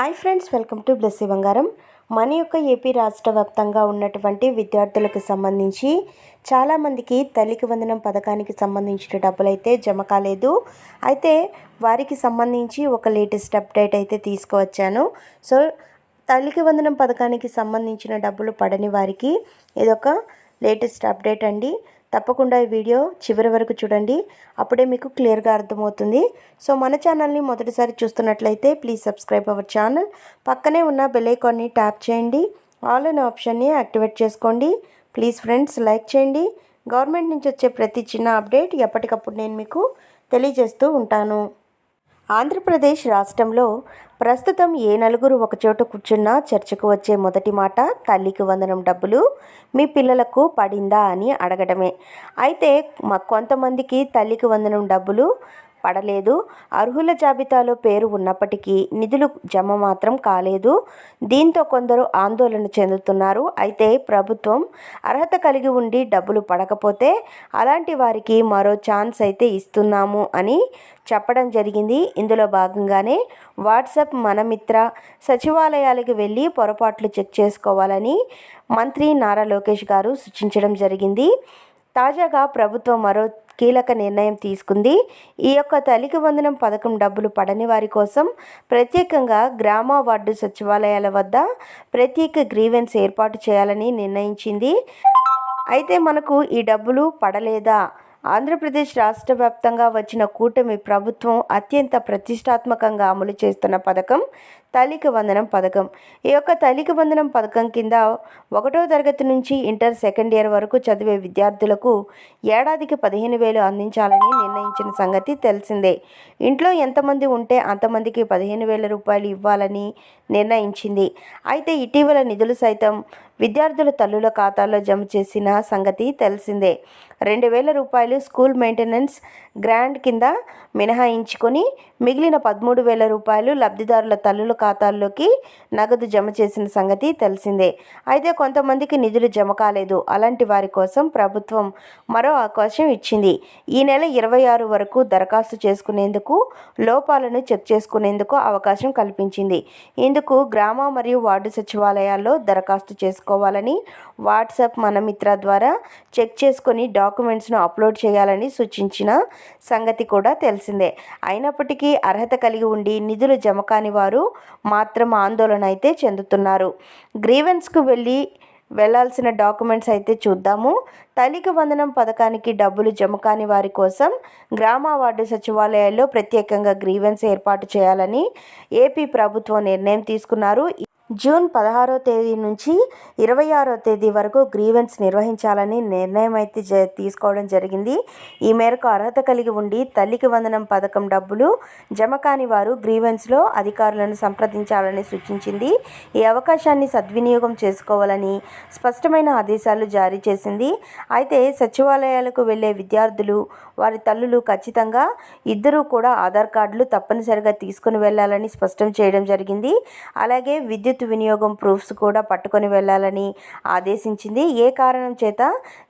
Hi friends welcome to Blessy Bangaram. మన యొక్క AP రాష్ట్ర వ్యాప్తంగా ఉన్నటువంటి విద్యార్థులకు సంబంధించి చాలామందికి తల్లికి వందనం పథకానికి సంబంధించిన డబ్బులైతే జమ కాలేదు. అయితే వారికి సంబంధించి ఒక లేటెస్ట్ అప్డేట్ అయితే తీసుకువచ్చాను. సో తల్లికి వందనం పథకానికి సంబంధించిన డబ్బులు పడని వారికి ఇదొక లేటెస్ట్ అప్డేట్ అండి. తప్పకుండా ఈ వీడియో చివరి వరకు చూడండి. అప్పుడే మీకు క్లియర్గా అర్థమవుతుంది. సో మన ఛానల్ని మొదటిసారి చూస్తున్నట్లయితే ప్లీజ్ సబ్స్క్రైబ్ అవర్ ఛానల్. పక్కనే ఉన్న బెలైకాన్ని ట్యాప్ చేయండి. ఆల్ అనే ఆప్షన్ని యాక్టివేట్ చేసుకోండి. ప్లీజ్ ఫ్రెండ్స్ లైక్ చేయండి. గవర్నమెంట్ నుంచి వచ్చే ప్రతి చిన్న అప్డేట్ ఎప్పటికప్పుడు నేను మీకు తెలియజేస్తూ ఉంటాను. ఆంధ్రప్రదేశ్ రాష్ట్రంలో ప్రస్తుతం ఏ నలుగురు ఒకచోట కూర్చున్నా చర్చకు వచ్చే మొదటి మాట తల్లికి వందనం డబ్బులు మీ పిల్లలకు పడిందా అని అడగడమే. అయితే మా కొంతమందికి తల్లికి వందనం డబ్బులు పడలేదు. అర్హుల జాబితాలో పేరు ఉన్నప్పటికీ నిధులు జమ మాత్రం కాలేదు. దీంతో కొందరు ఆందోళన చెందుతున్నారు. అయితే ప్రభుత్వం అర్హత కలిగి ఉండి డబ్బులు పడకపోతే అలాంటి వారికి మరో ఛాన్స్ అయితే ఇస్తున్నాము అని చెప్పడం జరిగింది. ఇందులో భాగంగానే వాట్సాప్ మనమిత్ర సచివాలయాలకు వెళ్ళి పొరపాట్లు చెక్ చేసుకోవాలని మంత్రి నారా లోకేష్ గారు సూచించడం జరిగింది. తాజాగా ప్రభుత్వం మరో కీలక నిర్ణయం తీసుకుంది. ఈ యొక్క తల్లికి వందనం పథకం డబ్బులు పడని వారి కోసం ప్రత్యేకంగా గ్రామ వార్డు సచివాలయాల వద్ద ప్రత్యేక గ్రీవెన్స్ ఏర్పాటు చేయాలని నిర్ణయించింది. అయితే మనకు ఈ డబ్బులు పడలేదా? ఆంధ్రప్రదేశ్ రాష్ట్ర వ్యాప్తంగా వచ్చిన కూటమి ప్రభుత్వం అత్యంత ప్రతిష్టాత్మకంగా అమలు చేస్తున్న పథకం తల్లికి వందనం పథకం. ఈ యొక్క తల్లికి వందనం పథకం కింద ఒకటో తరగతి నుంచి ఇంటర్ సెకండ్ ఇయర్ వరకు చదివే విద్యార్థులకు ఏడాదికి పదిహేను వేలు అందించాలని నిర్ణయించిన సంగతి తెలిసిందే. ఇంట్లో ఎంతమంది ఉంటే అంతమందికి పదిహేను వేల రూపాయలు ఇవ్వాలని నిర్ణయించింది. అయితే ఇటీవల నిధులు సైతం విద్యార్థుల తల్లుల ఖాతాలో జమ చేసిన సంగతి తెలిసిందే. రెండు వేల రూపాయలు స్కూల్ మెయింటెనెన్స్ గ్రాంట్ కింద మినహాయించుకొని మిగిలిన పదమూడు వేల రూపాయలు లబ్ధిదారుల తల్లుల ఖాతాల్లోకి నగదు జమ చేసిన సంగతి తెలిసిందే. అయితే కొంతమందికి నిధులు జమ కాలేదు. అలాంటి వారి కోసం ప్రభుత్వం మరో అవకాశం ఇచ్చింది. ఈ నెల ఇరవై ఆరు వరకు దరఖాస్తు చేసుకునేందుకు లోపాలను చెక్ చేసుకునేందుకు అవకాశం కల్పించింది. ఇందుకు గ్రామ మరియు వార్డు సచివాలయాల్లో దరఖాస్తు చేసుకోవాలని వాట్సాప్ మనమిత్ర ద్వారా చెక్ చేసుకొని డాక్యుమెంట్స్ను అప్లోడ్ చేయాలని సూచించిన సంగతి కూడా తెలిసిందే. అయినప్పటికీ అర్హత కలిగి ఉండి నిధులు జమ కాని వారు మాత్రం ఆందోళన అయితే చెందుతున్నారు. గ్రీవెన్స్కు వెళ్ళి వెళ్ళాల్సిన డాక్యుమెంట్స్ అయితే చూద్దాము. తల్లిక వందనం పథకానికి డబ్బులు జమ కాని వారి కోసం గ్రామ వార్డు సచివాలయాల్లో ప్రత్యేకంగా గ్రీవెన్స్ ఏర్పాటు చేయాలని ఏపీ ప్రభుత్వం నిర్ణయం తీసుకున్నారు. జూన్ పదహారో తేదీ నుంచి ఇరవై ఆరో తేదీ వరకు గ్రీవెన్స్ నిర్వహించాలని నిర్ణయం అయితే జ తీసుకోవడం జరిగింది. ఈ మేరకు అర్హత కలిగి ఉండి తల్లికి వందనం పథకం డబ్బులు జమ కాని వారు గ్రీవెన్స్లో అధికారులను సంప్రదించాలని సూచించింది. ఈ అవకాశాన్ని సద్వినియోగం చేసుకోవాలని స్పష్టమైన ఆదేశాలు జారీ చేసింది. అయితే సచివాలయాలకు వెళ్ళే విద్యార్థులు వారి తల్లులు ఖచ్చితంగా ఇద్దరూ కూడా ఆధార్ కార్డులు తప్పనిసరిగా తీసుకుని వెళ్ళాలని స్పష్టం చేయడం జరిగింది. అలాగే విద్యుత్ విద్యుత్ వినియోగం ప్రూఫ్స్ కూడా పట్టుకొని వెళ్ళాలని ఆదేశించింది. ఏ కారణం చేత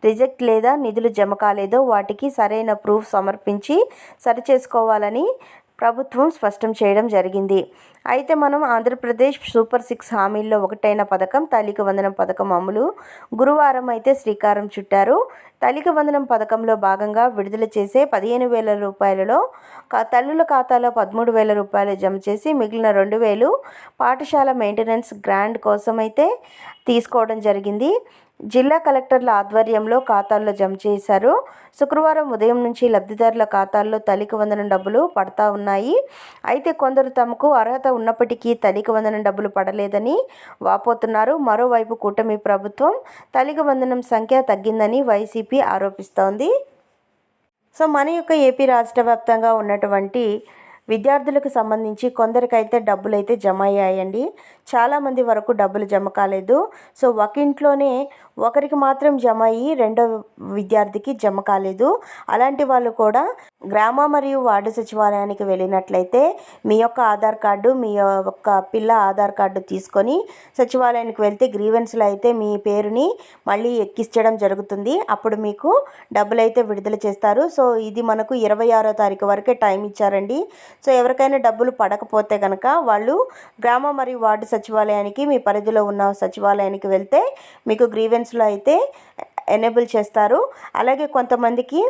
రిజెక్ట్ లేదా నిధులు జమ కాలేదో వాటికి సరైన ప్రూఫ్ సమర్పించి సరిచేసుకోవాలని ప్రభుత్వం స్పష్టం చేయడం జరిగింది. అయితే మనం ఆంధ్రప్రదేశ్ సూపర్ సిక్స్ హామీల్లో ఒకటైన పథకం తలిక వందనం పథకం అమలు గురువారం అయితే శ్రీకారం చుట్టారు. తలిక వందనం పథకంలో భాగంగా విడుదల చేసే పదిహేను వేల రూపాయలలో తల్లుల ఖాతాలో పదమూడు వేల రూపాయలు జమ చేసి మిగిలిన రెండు వేలు పాఠశాల మెయింటెనెన్స్ గ్రాండ్ కోసం అయితే తీసుకోవడం జరిగింది. జిల్లా కలెక్టర్ల ఆధ్వర్యంలో ఖాతాల్లో జమ చేశారు. శుక్రవారం ఉదయం నుంచి లబ్ధిదారుల ఖాతాల్లో తలిక వందనం డబ్బులు పడతా ఉన్నాయి. అయితే కొందరు తమకు అర్హత ఉన్నప్పటికీ తలిక వందనం డబ్బులు పడలేదని వాపోతున్నారు. మరోవైపు కూటమి ప్రభుత్వం తలిక వందనం సంఖ్య తగ్గిందని వైసీపీ ఆరోపిస్తోంది. సో మన యొక్క ఏపీ రాష్ట్ర వ్యాప్తంగా ఉన్నటువంటి విద్యార్థులకు సంబంధించి కొందరికైతే డబ్బులు అయితే జమ అయ్యాయండి చాలామంది వరకు డబ్బులు జమ కాలేదు. సో ఒక ఇంట్లోనే ఒకరికి మాత్రం జమ అయ్యి రెండో విద్యార్థికి జమ కాలేదు. అలాంటి వాళ్ళు కూడా గ్రామ మరియు వార్డు సచివాలయానికి వెళ్ళినట్లయితే మీ యొక్క ఆధార్ కార్డు మీ యొక్క పిల్ల ఆధార్ కార్డు తీసుకొని సచివాలయానికి వెళ్తే గ్రీవెన్స్లో అయితే మీ పేరుని మళ్ళీ ఎక్కించడం జరుగుతుంది. అప్పుడు మీకు డబ్బులు అయితే విడుదల చేస్తారు. సో ఇది మనకు ఇరవై ఆరో తారీఖు వరకే టైం ఇచ్చారండి. సో ఎవరికైనా డబ్బులు పడకపోతే కనుక వాళ్ళు గ్రామ మరియు వార్డు సచివాలయానికి మీ పరిధిలో ఉన్న సచివాలయానికి వెళ్తే మీకు గ్రీవెన్స్లో అయితే ఎనేబుల్ చేస్తారు. అలాగే కొంతమందికి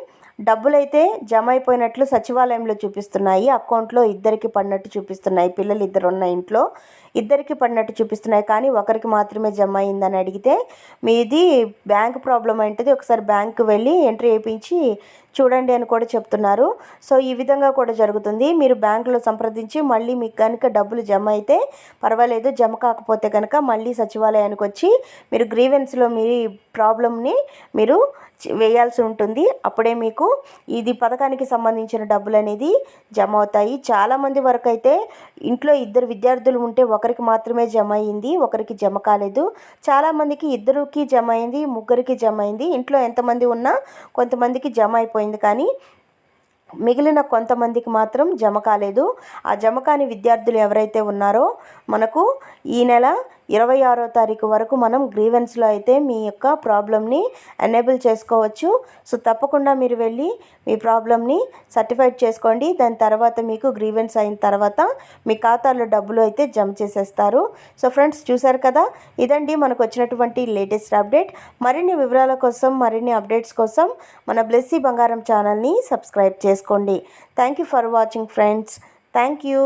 డబ్బులైతే జమ అయిపోయినట్లు సచివాలయంలో చూపిస్తున్నాయి. అకౌంట్లో ఇద్దరికి పడినట్టు చూపిస్తున్నాయి. పిల్లలు ఇద్దరు ఉన్న ఇంట్లో. ఇద్దరికి పడినట్టు చూపిస్తున్నాయి. కానీ ఒకరికి మాత్రమే జమ అయిందని అడిగితే మీది బ్యాంక్ ప్రాబ్లం ఏంటిది? ఒకసారి బ్యాంకు వెళ్ళి ఎంట్రీ వేయించి చూడండి అని కూడా చెప్తున్నారు. సో ఈ విధంగా కూడా జరుగుతుంది. మీరు బ్యాంకులో సంప్రదించి మళ్ళీ మీకు కనుక డబ్బులు జమ అయితే పర్వాలేదు. జమ కాకపోతే కనుక మళ్ళీ సచివాలయానికి వచ్చి మీరు గ్రీవెన్స్లో మీ ప్రాబ్లమ్ని మీరు వేయాల్సి ఉంటుంది. అప్పుడే మీకు ఇది పథకానికి సంబంధించిన డబ్బులు అనేది జమ అవుతాయి. చాలామంది వరకు అయితే ఇంట్లో ఇద్దరు విద్యార్థులు ఉంటే ఒకరికి మాత్రమే జమ అయింది ఒకరికి జమ కాలేదు. చాలామందికి ఇద్దరికి జమ అయింది ముగ్గురికి జమ అయింది ఇంట్లో ఎంతమంది ఉన్నా కొంతమందికి జమ అయిపోయింది కానీ మిగిలిన కొంతమందికి మాత్రం జమ కాలేదు. ఆ జమ కాని విద్యార్థులు ఎవరైతే ఉన్నారో మనకు ఈ నెల ఇరవై ఆరో తారీఖు వరకు మనం గ్రీవెన్స్లో అయితే మీ యొక్క ప్రాబ్లమ్ని ఎనేబుల్ చేసుకోవచ్చు. సో తప్పకుండా మీరు వెళ్ళి మీ ప్రాబ్లమ్ని సర్టిఫైడ్ చేసుకోండి. దాని తర్వాత మీకు గ్రీవెన్స్ అయిన తర్వాత మీ ఖాతాలో డబ్బులు అయితే జమ చేసేస్తారు. సో ఫ్రెండ్స్ చూశారు కదా? ఇదండి మనకు వచ్చినటువంటి లేటెస్ట్ అప్డేట్. మరిన్ని వివరాల కోసం మరిన్ని అప్డేట్స్ కోసం మన బ్లెస్సీ బంగారం ఛానల్ని సబ్స్క్రైబ్ చేసుకోండి. Thank you for watching friends. Thank you